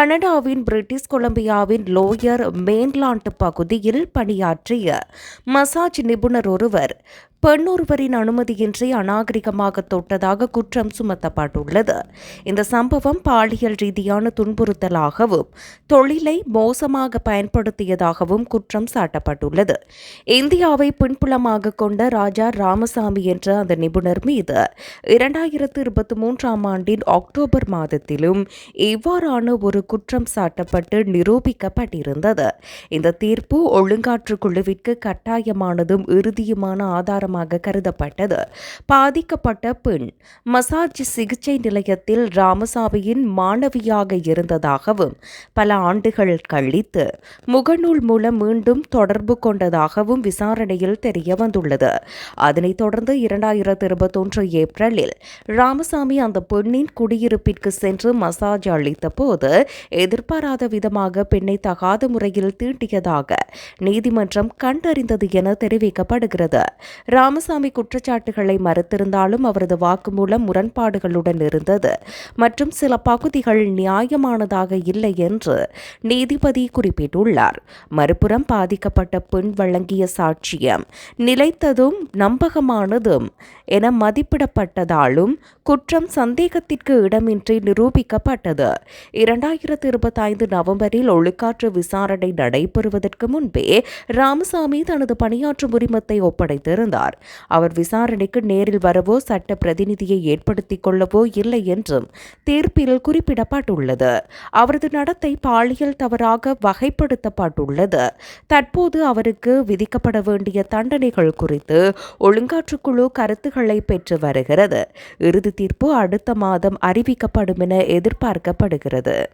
கனடாவின் British கொலம்பியாவின் lower மேன்லாண்ட் பகுதியில் பணியாற்றிய மசாஜ் நிபுணர் ஒருவர் பெண்ணொருவரின் அனுமதியின்றி அநாகரிகமாக தொட்டதாக குற்றம் சுமத்தப்பட்டுள்ளது. இந்த சம்பவம் பாலியல் ரீதியான துன்புறுத்தலாகவும் தொழிலை மோசமாக பயன்படுத்தியதாகவும் குற்றம் சாட்டப்பட்டுள்ளது. இந்தியாவை பின்புலமாக கொண்ட ராஜா ராமசாமி என்ற அந்த நிபுணர் மீது இரண்டாயிரத்து இருபத்தி மூன்றாம் ஆண்டின் அக்டோபர் மாதத்திலும் இவ்வாறான ஒரு குற்றம் சாட்டப்பட்டு நிரூபிக்கப்பட்டிருந்தது. இந்த தீர்ப்பு ஒழுங்காற்று குழுவிற்கு கட்டாயமானதும் இறுதியுமான ஆதாரம் காரணமாக கருதப்பட்டது. பாதிக்கப்பட்ட பெண் மசாஜ் சிகிச்சை நிலையத்தில் ராமசாமியின் மாணவியாக இருந்ததாகவும் பல ஆண்டுகள் கழித்து முகநூல் மூலம் மீண்டும் தொடர்பு கொண்டதாகவும் விசாரணையில் தெரிய வந்துள்ளது. அதனைத் தொடர்ந்து இரண்டாயிரத்தி இருபத்தொன்று ஏப்ரலில் ராமசாமி அந்த பெண்ணின் குடியிருப்பிற்கு சென்று மசாஜ் அளித்த போது எதிர்பாராத விதமாக பெண்ணை தகாத முறையில் தீட்டியதாக நீதிமன்றம் கண்டறிந்தது என தெரிவிக்கப்படுகிறது. ராமசாமி குற்றச்சாட்டுகளை மறுத்திருந்தாலும் அவரது வாக்குமூலம் முரண்பாடுகளுடன் இருந்தது. மற்றும் சில பகுதிகள் நியாயமானதாக இல்லை என்று நீதிபதி குறிப்பிட்டுள்ளார். மறுபுறம் பாதிக்கப்பட்ட பெண் வழங்கிய சாட்சியம் நிலைத்ததும் நம்பகமானதும் என மதிப்பிடப்பட்டதாலும் குற்றம் சந்தேகத்திற்கு இடமின்றி நிரூபிக்கப்பட்டது. இரண்டாயிரத்து இருபத்தைந்து நவம்பரில் ஒழுக்காற்று விசாரணை நடைபெறுவதற்கு முன்பே ராமசாமி தனது பணியாற்றும் உரிமத்தை ஒப்படைத்திருந்தார். கூறினார். அவர் விசாரணைக்கு நேரில் வரவோ சட்ட பிரதிநிதியை ஏற்படுத்திக் கொள்ளவோ இல்லை என்றும் தீர்ப்பில் குறிப்பிடப்பட்டுள்ளது. அவரது நடத்தை பாலியல் தவறாக வகைப்படுத்தப்பட்டுள்ளது. தற்போது அவருக்கு விதிக்கப்பட வேண்டிய தண்டனைகள் குறித்து ஒழுங்காற்றுக்குழு கருத்துக்களை பெற்று வருகிறது. இறுதி தீர்ப்பு அடுத்த மாதம் அறிவிக்கப்படும் என எதிர்பார்க்கப்படுகிறது.